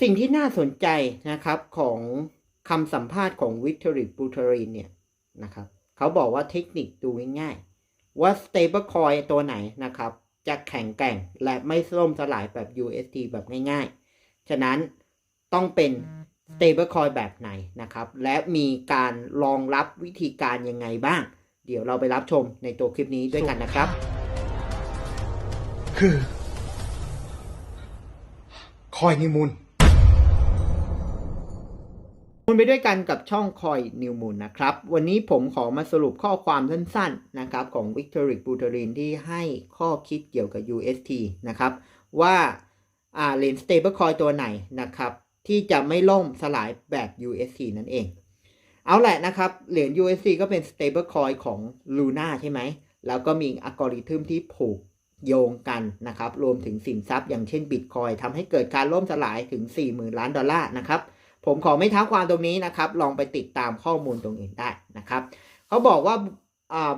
สิ่งที่น่าสนใจนะครับของคำสัมภาษณ์ของวิ c ตอริ b บูเทอรีนเนี่ยนะครับเขาบอกว่าเทคนิคดูง่ายๆว่า stable coin ตัวไหนนะครับ จะแข็งแกร่งและไม่ล่มสลายแบบ UST แบบง่ายๆ ฉะนั้นต้องเป็น stable coin แบบไหนนะครับ และมีการรองรับวิธีการยังไงบ้าง เดี๋ยวเราไปรับชมในตัวคลิปนี้ด้วยกันนะครับ คือคอยนิมูล มูลไปด้วยกันกับช่องคอยนิวมูลนะครับ วันนี้ผมขอมาสรุปข้อความสั้นๆนะครับของ Victor b u t e r i n ที่ให้ข้อคิดเกี่ยวกับ UST นะครับ ว่าอ่าเหรียญ stablecoin ตัวไหนนะครับ ที่จะไม่ล่มสลายแบบ UST นั่นเอง เอาแหละนะครับ เหรียญ UST ก็เป็น stablecoin ของ Luna ใช่ไหม แล้วก็มีอัลกอริทึมที่ผูกโยงกันนะครับ รวมถึงสินทรัพย์อย่างเช่น Bitcoin ทำให้เกิดการล่มสลายถึง 40,000 ล้านดอลลาร์นะครับ ผมขอไม่ท้าความตรงนี้นะครับ ลองไปติดตามข้อมูลตรงอื่นได้นะครับ เขาบอกว่า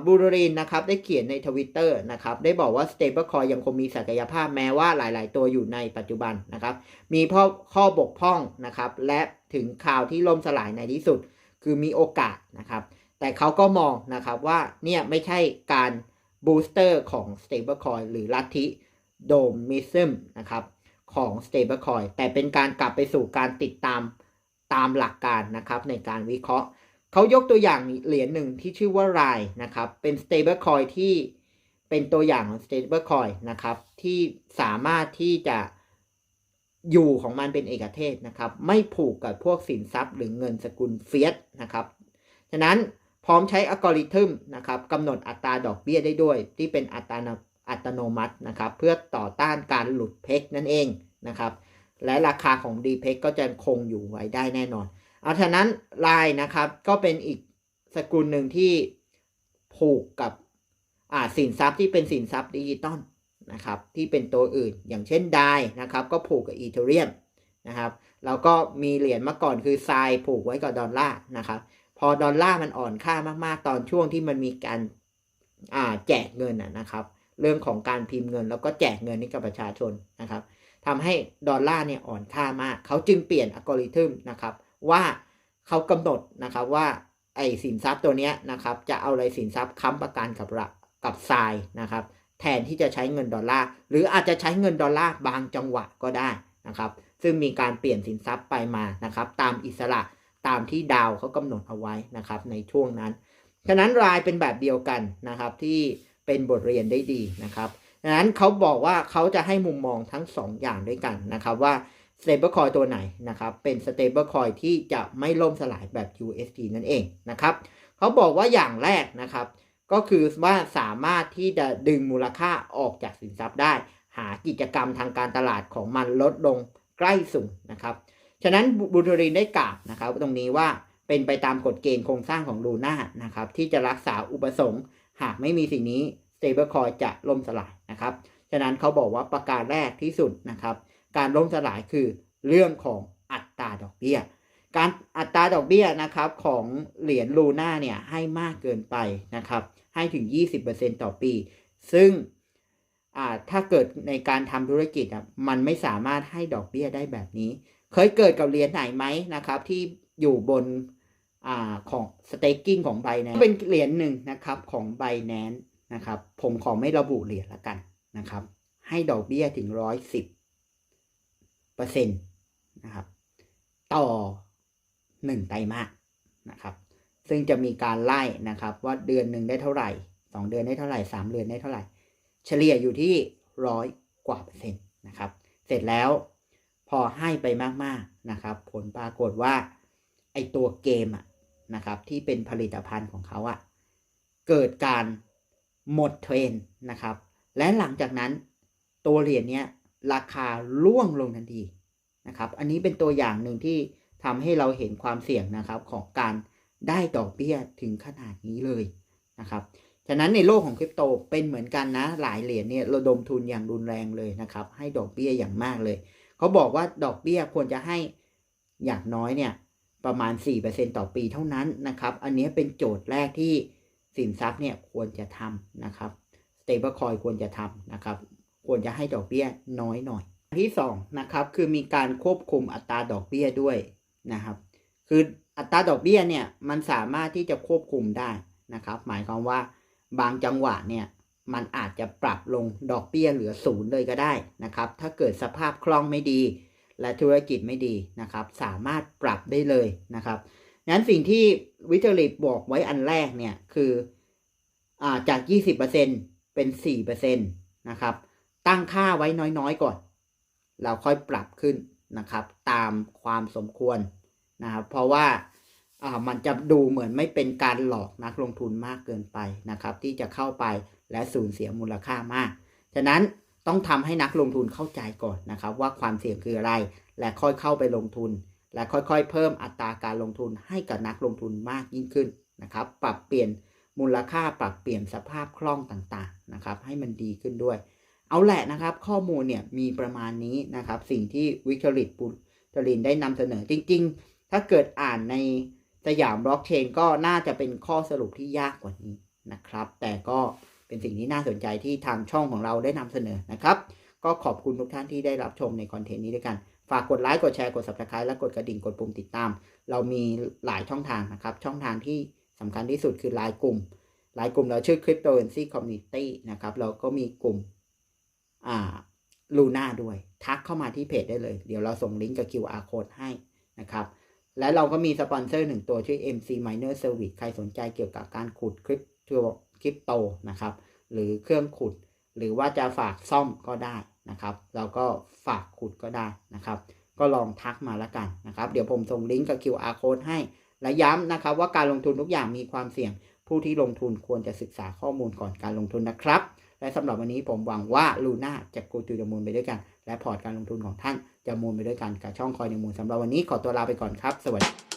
บูรรินนะครับได้เขียนในทวิตเตอร์นะครับได้บอกว่า stablecoin ยังคงมีศักยภาพแม้ว่าหลาย ๆ ตัวอยู่ในปัจจุบันนะครับ มีข้อข้อบกพร่องนะครับ และถึงข่าวที่ล่มสลายในที่สุด คือมีโอกาสนะครับ แต่เขาก็มองนะครับว่าเนี่ยไม่ใช่การบูสเตอร์ของ stablecoin หรือลัทธิโดมิซึมนะครับของ stablecoin แต่เป็นการกลับไปสู่การติดตาม ตามหลักการนะครับในการวิเคราะห์ เขายกตัวอย่างเหรียญหนึ่งที่ชื่อว่ารายนะครับ เป็น stablecoin ที่เป็นตัวอย่างของ stablecoin นะครับ ที่สามารถที่จะอยู่ของมันเป็นเอกเทศนะครับ ไม่ผูกกับพวกสินทรัพย์หรือเงินสกุลเฟียสนะครับ ฉะนั้นพร้อมใช้อัลกอริทึมนะครับกำหนดอัตราดอกเบี้ยได้ด้วย ที่เป็นอัตราอัตโนมัตินะครับ เพื่อต่อต้านการหลุดเพกนั่นเองนะครับ และราคาของ d p e c ก็จะคงอยู่ไว้ได้แน่นอน เอาฉะนั้นลายนะครับก็เป็นอีกสกุลหนึ่งที่ผูกกับอ่าสินทรัพย์ที่เป็นสินทรัพย์ดิจิตอลนะครับที่เป็นตัวอื่นอย่างเช่นไดนะครับก็ผูกกับอีเทเรียมนะครับแล้วก็มีเหรียญมื่อก่อนคือทรายผูกไว้กับดอลลาร์นะครับพอดอลลาร์มันอ่อนค่ามากๆ ตอนช่วงที่มันมีการแจกเงินนะครับ เรื่องของการพิมพ์เงินแล้วก็แจกเงินให้กับประชาชนนะครับ ทำให้ดอลลาร์เนี่ยอ่อนค่ามาก เขาจึงเปลี่ยนอัลกอริทึมนะครับว่าเขากำหนดนะครับว่าไอสินทรัพย์ตัวเนี้ยนะครับจะเอาอะไรสินทรัพย์ค้ำประกันกับระกับทรายนะครับแทนที่จะใช้เงินดอลลาร์หรืออาจจะใช้เงินดอลลาร์บางจังหวะก็ได้นะครับซึ่งมีการเปลี่ยนสินทรัพย์ไปมานะครับตามอิสระตามที่ดาวเขากำหนดเอาไว้นะครับในช่วงนั้น ฉะนั้นรายเป็นแบบเดียวกันนะครับที่เป็นบทเรียนได้ดีนะครับ ดังนั้นเขาบอกว่าเขาจะให้มุมมองทั้ง 2 อย่างด้วยกันนะครับว่า stablecoin ตัวไหนนะครับเป็น stablecoin ที่จะไม่ล่มสลายแบบ USD นั่นเองนะครับเขาบอกว่าอย่างแรกนะครับ ก็คือว่าสามารถที่จะดึงมูลค่าออกจากสินทรัพย์ได้ หากิจกรรมทางการตลาดของมันลดลงใกล้สูงนะครับฉะนั้นบูทรินได้กล่าวนะครับตรงนี้ว่าเป็นไปตามกฎเกณฑ์โครงสร้างของลูน่านะครับที่จะรักษาอุปสงค์หากไม่มีสิ่งนี้ stablecoin จะล่มสลายนะครับฉะนั้นเขาบอกว่าประการแรกที่สุดนะครับ การล่มสลายคือเรื่องของอัตราดอกเบี้ย การอัตราดอกเบี้ยนะครับของเหรียญลูน่าเนี่ยให้มากเกินไปนะครับให้ถึง 20%ต่อปี ซึ่งถ้าเกิดในการทำธุรกิจมันไม่สามารถให้ดอกเบี้ยได้แบบนี้ เคยเกิดกับเหรียญไหนไหมนะครับ ที่อยู่บนอของ staking ของ Binance เป็นเหรียญหนึ่งนะครับของ Binance นะครับ ผมขอไม่ระบุเหรียญละกันนะครับ ให้ดอกเบี้ยถึงร้อยสิบเปอร์เซ็นต์นะครับ ต่อหนึ่งไตรมาสนะครับ ซึ่งจะมีการไล่นะครับว่าเดือนหนึ่งได้เท่าไหร่สองเดือนได้เท่าไหร่สามเดือนได้เท่าไหร่ เฉลี่ยอยู่ที่ร้อยกว่าเปอร์เซ็นต์นะครับ เสร็จแล้วพอให้ไปมากๆนะครับ ผลปรากฏว่าไอตัวเกมอะนะครับที่เป็นผลิตภัณฑ์ของเขาอะเกิดการ หมดเทรนนะครับ และหลังจากนั้นตัวเหรียญเนี้ยราคาร่วงลงทันทีนะครับ อันนี้เป็นตัวอย่างหนึ่งที่ทำให้เราเห็นความเสี่ยงนะครับของการได้ดอกเบี้ยถึงขนาดนี้เลยนะครับฉะนั้นในโลกของคริปโตเป็นเหมือนกันนะ หลายเหรียญเนี่ยระดมทุนอย่างรุนแรงเลยนะครับ ให้ดอกเบี้ยอย่างมากเลย เขาบอกว่าดอกเบี้ยควรจะให้อย่างน้อยเนี่ยประมาณ 4%ต่อปีเท่านั้นนะครับ อันนี้เป็นโจทย์แรกที่ สินทรัพย์เนี่ยควรจะทำนะครับ stablecoin ควรจะทำนะครับ ควรจะให้ดอกเบี้ยน้อยหน่อย ที่สองนะครับคือมีการควบคุมอัตราดอกเบี้ยด้วยนะครับ คืออัตราดอกเบี้ยเนี่ยมันสามารถที่จะควบคุมได้นะครับ หมายความว่าบางจังหวะเนี่ยมันอาจจะปรับลงดอกเบี้ยเหลือศูนย์เลยก็ได้นะครับ ถ้าเกิดสภาพคล่องไม่ดี และธุรกิจไม่ดีนะครับ สามารถปรับได้เลยนะครับ งั้นสิ่งที่วิจริตบอกไว้อันแรกเนี่ยคืออ่าจาก 20%เป็น 4%นะครับ ตั้งค่าไว้น้อยๆก่อน เราค่อยปรับขึ้นนะครับ ตามความสมควรนะครับ เพราะว่าอ่ามันจะดูเหมือนไม่เป็นการหลอกนักลงทุนมากเกินไปนะครับ ที่จะเข้าไปและสูญเสียมูลค่ามาก ฉะนั้นต้องทำให้นักลงทุนเข้าใจก่อนนะครับ ว่าความเสี่ยงคืออะไร และค่อยเข้าไปลงทุน และค่อยๆ เพิ่มอัตราการลงทุนให้กับนักลงทุนมากยิ่งขึ้นนะครับ ปรับเปลี่ยนมูลค่าปรับเปลี่ยนสภาพคล่องต่างๆนะครับ ให้มันดีขึ้นด้วย เอาแหละนะครับ ข้อมูลเนี่ยมีประมาณนี้นะครับ สิ่งที่วิกฤตปุตรินได้นำเสนอจริง ๆ ถ้าเกิดอ่านในสยามบล็อกเชนก็น่าจะเป็นข้อสรุปที่ยากกว่านี้นะครับ แต่ก็เป็นสิ่งที่น่าสนใจที่ทางช่องของเราได้นำเสนอนะครับ ก็ขอบคุณทุกท่านที่ได้รับชมในคอนเทนต์นี้ด้วยกัน ฝากกดไลค์กดแชร์กด subscribe และกดกระดิ่งกดปุ่มติดตาม เรามีหลายช่องทางนะครับ ช่องทางที่สำคัญที่สุดคือไลน์กลุ่มไลน์กลุ่มเราชื่อ Cryptocurrency Community นะครับเราก็มีกลุ่มอ่าลูน่าด้วย ทักเข้ามาที่เพจได้เลย เดี๋ยวเราส่งลิงก์กับ QR code ให้นะครับ และเราก็มีสปอนเซอร์หนึ่งตัวชื่อ MC Miner Service ใครสนใจเกี่ยวกับการขุดคริปโตคริปโตนะครับ หรือเครื่องขุด หรือว่าจะฝากซ่อมก็ได้ นะครับ เราก็ฝากขุดก็ได้นะครับ ก็ลองทักมาล้วกันนะครับ เดี๋ยวผมส่งลิงก์กับ QR code ให้ และย้ำนะครับว่าการลงทุนทุกอย่างมีความเสี่ยง ผู้ที่ลงทุนควรจะศึกษาข้อมูลก่อนการลงทุนนะครับ และสำหรับวันนี้ผมหวังว่าลูน่าจะกูตูจะมูลไปด้วยกัน และพอร์ตการลงทุนของท่านจะมูลไปด้วยกันกับช่องคอยในมูลสำหรับวันนี้ขอตัวลาไปก่อนครับ สวัสดี